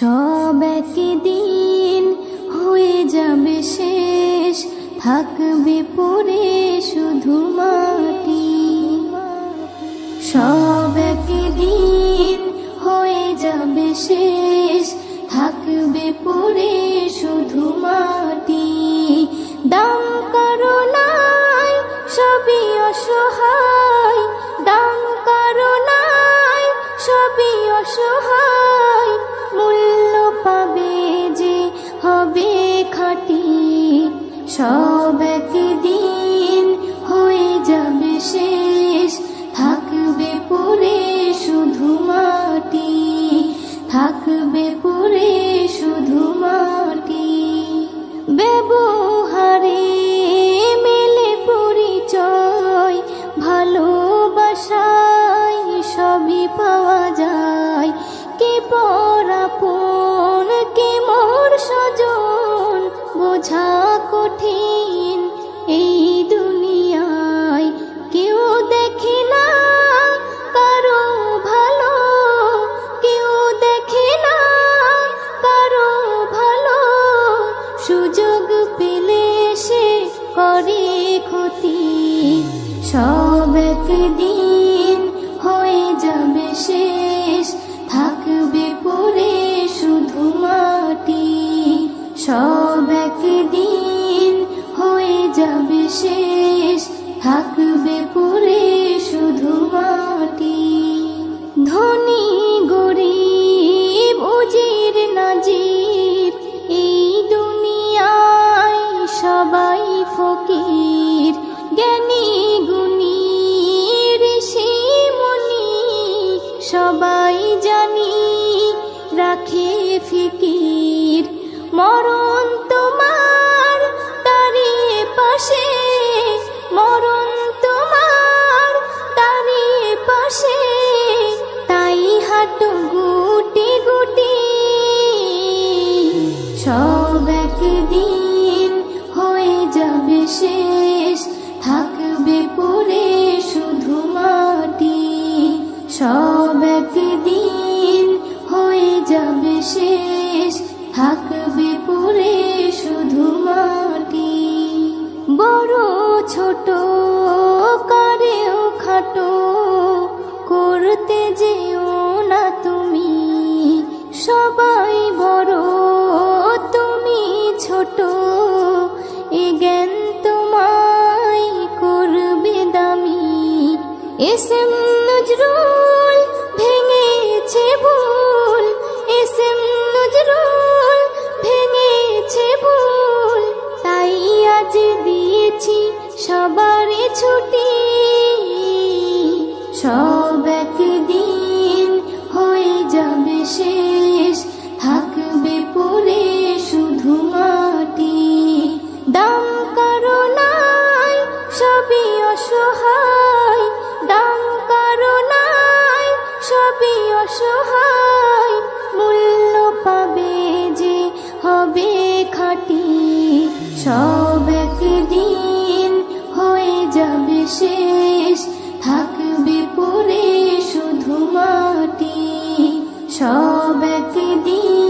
সব দিন হয়ে যাবে শেষ। থাকবে পড়ে শুধু মাটি। সব দিন হয়ে যাবে শেষ। থাকবে পড়ে শুধু মাটি। দাম করো নাই সবই অসহায়। দাম করো নাই সবই অসহায়। থাকবে পড়ে শুধু মাটি। ব্যবহারে মেলে পরিচয়, ভালোবাসায় সবই পাওয়া যায়। কে পরাপন কে মোর স্বজন, বোঝা কঠিন। করে ক্ষতি, সব একদিন হয়ে যাবে শেষ। থাকবে পরে শুধু মাটি, সব একদিন হয়ে যাবে শেষ। থাকবে সবাই জানি রাখে ফিকির। মরণ তোমার তারি পাশে। মরণ তোমার তারি পাশে। তাই হাঁটু সব দিন হয়ে যাবে শেষ। থাকবে পড়ে শুধু মাটি। বড় ছোট কারেও খাটো, করতে যেও না তুমি। সবাই বড়, তুমি ছোট। এ জ্ঞান তোমায় করবে দামি। এস এম নজরুল ভেঙেছে ভুল এস এম নজরুল ভেঙেছে ভুল। তাই আজ দিয়েছি সবারই ছুটি সব দিন হবে সহায়, মূল্য পাবে যে হবে খাটি। সব একদিন হয়ে যাবে শেষ, থাকবে পরে শুধু মাটি। সব একদিন